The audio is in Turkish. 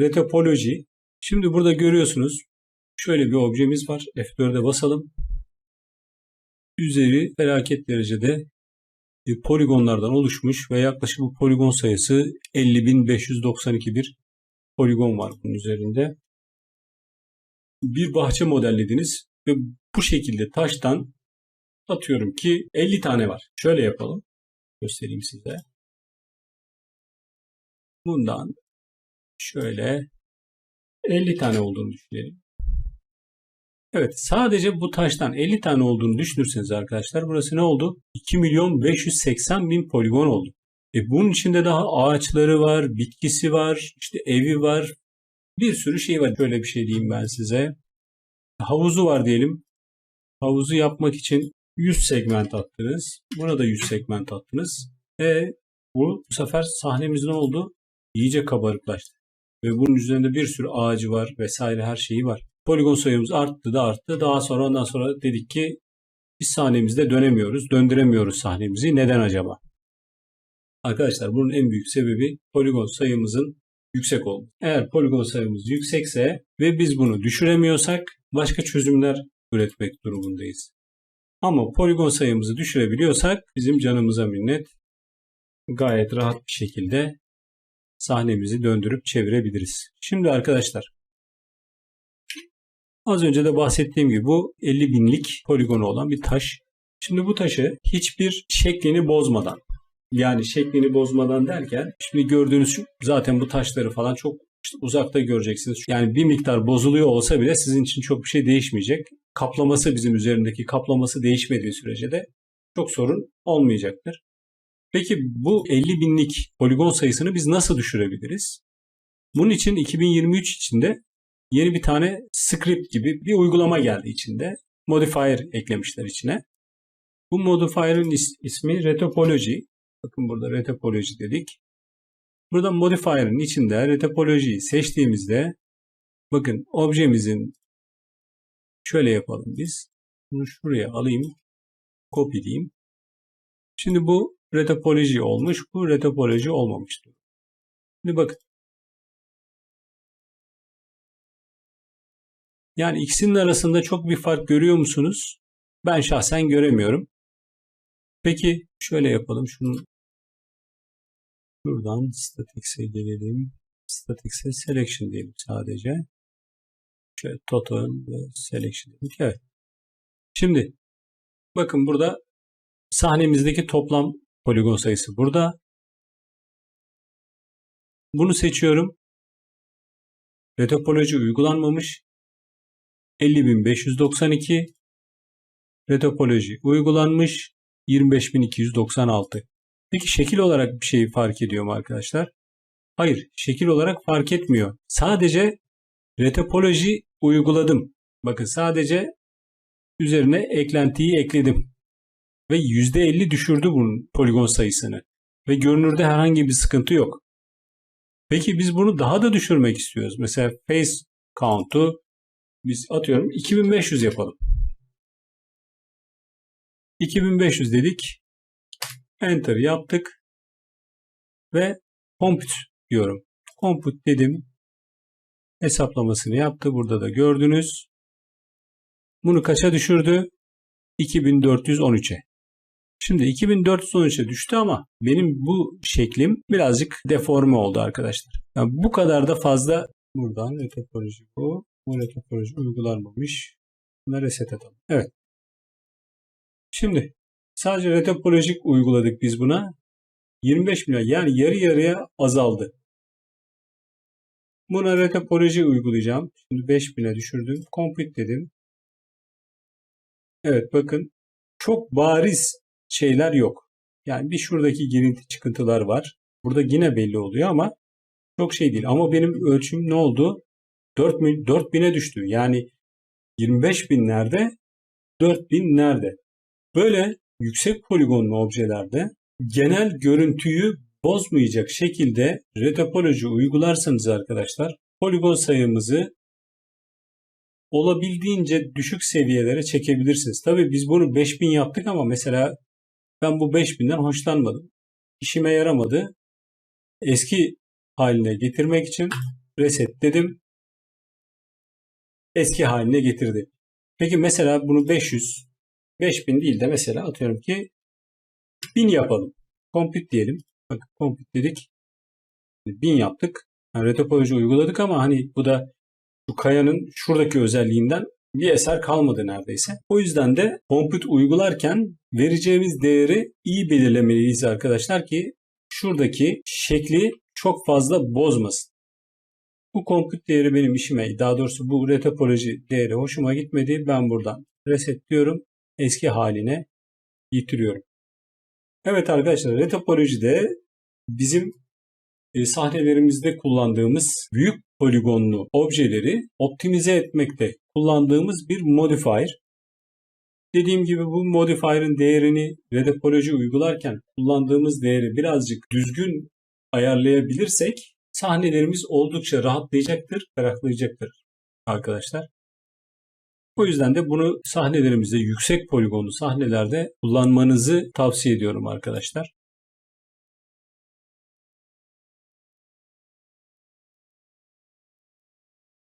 retopoloji. Şimdi burada görüyorsunuz şöyle bir objemiz var. F4'e basalım. Üzeri felaket derecede poligonlardan oluşmuş ve yaklaşık bu poligon sayısı 50.592 bir poligon var bunun üzerinde. Bir bahçe modellediniz ve bu şekilde taştan atıyorum ki 50 tane var. Şöyle yapalım. Göstereyim size. Bundan şöyle 50 tane olduğunu düşünelim. Evet sadece bu taştan 50 tane olduğunu düşünürseniz arkadaşlar burası ne oldu? 2 milyon 580 bin poligon oldu. E bunun içinde daha ağaçları var, bitkisi var, işte evi var. Bir sürü şey var. Böyle bir şey diyeyim ben size. Havuzu var diyelim. Havuzu yapmak için 100 segment attınız. Buna da 100 segment attınız. E bu, bu sefer sahnemiz ne oldu? İyice kabarıklaştı. Ve bunun üzerinde bir sürü ağacı var vesaire her şeyi var. Poligon sayımız arttı da arttı. Daha sonra ondan sonra dedik ki biz sahnemizde dönemiyoruz, döndüremiyoruz sahnemizi. Neden acaba? Arkadaşlar bunun en büyük sebebi poligon sayımızın yüksek olması. Eğer poligon sayımız yüksekse ve biz bunu düşüremiyorsak başka çözümler üretmek durumundayız. Ama poligon sayımızı düşürebiliyorsak bizim canımıza minnet gayet rahat bir şekilde sahnemizi döndürüp çevirebiliriz. Şimdi arkadaşlar az önce de bahsettiğim gibi bu 50 binlik poligonu olan bir taş. Şimdi bu taşı hiçbir şeklini bozmadan yani şeklini bozmadan derken şimdi gördüğünüz şu, zaten bu taşları falan çok işte uzakta göreceksiniz. Yani bir miktar bozuluyor olsa bile sizin için çok bir şey değişmeyecek. Kaplaması bizim üzerindeki kaplaması değişmediği sürece de çok sorun olmayacaktır. Peki bu 50 binlik poligon sayısını biz nasıl düşürebiliriz? Bunun için 2023 içinde yeni bir tane script gibi bir uygulama geldi içinde. Modifier eklemişler içine. Bu modifier'ın ismi Retopology. Bakın burada Retopology dedik. Burada modifier'ın içinde Retopology'yi seçtiğimizde bakın objemizin şöyle yapalım biz. Bunu şuraya alayım. Kopyaleyeyim. Şimdi bu retopoloji olmuş. Bu retopoloji olmamıştır. Şimdi bakın. Yani ikisinin arasında çok bir fark görüyor musunuz? Ben şahsen göremiyorum. Peki şöyle yapalım. Şunu şuradan statics'e gelelim. Statics'e selection diyelim sadece. Şöyle total ve selection dedik. Evet. Şimdi bakın burada sahnemizdeki toplam poligon sayısı burada. Bunu seçiyorum. Retopoloji uygulanmamış. 50.592 Retopoloji uygulanmış. 25.296. Peki şekil olarak bir şey fark ediyor mu arkadaşlar? Hayır, şekil olarak fark etmiyor. Sadece retopoloji uyguladım. Bakın sadece üzerine eklentiyi ekledim. Ve %50 düşürdü bunun poligon sayısını. Ve görünürde herhangi bir sıkıntı yok. Peki biz bunu daha da düşürmek istiyoruz. Mesela face count'u biz atıyorum 2500 yapalım. 2500 dedik. Enter yaptık. Ve compute diyorum. Compute dedim. Hesaplamasını yaptı. Burada da gördünüz. Bunu kaça düşürdü? 2413'e. Şimdi 2413'e düştü ama benim bu şeklim birazcık deforme oldu arkadaşlar. Yani bu kadar da fazla buradan retopoloji bu. Bu retopoloji uygulanmamış. Buna reset atalım. Evet. Şimdi sadece retopolojik uyguladık biz buna. 25 milyon yani yarı yarıya azaldı. Buna retopoloji uygulayacağım. Şimdi 5000'e düşürdüm. Complete dedim. Evet bakın çok bariz şeyler yok. Yani bir şuradaki girinti çıkıntılar var. Burada yine belli oluyor ama çok şey değil. Ama benim ölçüm ne oldu? 4000'e düştü. Yani 25 bin nerede? 4000 nerede? Böyle yüksek poligonlu objelerde genel görüntüyü bozmayacak şekilde retopoloji uygularsanız arkadaşlar poligon sayımızı olabildiğince düşük seviyelere çekebilirsiniz. Tabi biz bunu 5000 yaptık ama mesela ben bu 5000'den hoşlanmadım. İşime yaramadı. Eski haline getirmek için reset dedim. Eski haline getirdi. Peki mesela bunu 500, 5000 değil de mesela atıyorum ki 1000 yapalım. Compute diyelim. Bakın compute dedik. 1000 yaptık. Yani retopoloji uyguladık ama hani bu da şu kayanın şuradaki özelliğinden bir eser kalmadı neredeyse. O yüzden de compute uygularken vereceğimiz değeri iyi belirlemeliyiz arkadaşlar ki şuradaki şekli çok fazla bozmasın. Bu compute değeri benim işime, daha doğrusu bu retopoloji değeri hoşuma gitmedi. Ben buradan reset diyorum. Eski haline getiriyorum. Evet arkadaşlar retopolojide bizim e, sahnelerimizde kullandığımız büyük poligonlu objeleri optimize etmekte kullandığımız bir modifier. Dediğim gibi bu modifier'ın değerini retopoloji uygularken kullandığımız değeri birazcık düzgün ayarlayabilirsek sahnelerimiz oldukça rahatlayacaktır, ferahlayacaktır arkadaşlar. O yüzden de bunu sahnelerimizde yüksek poligonlu sahnelerde kullanmanızı tavsiye ediyorum arkadaşlar.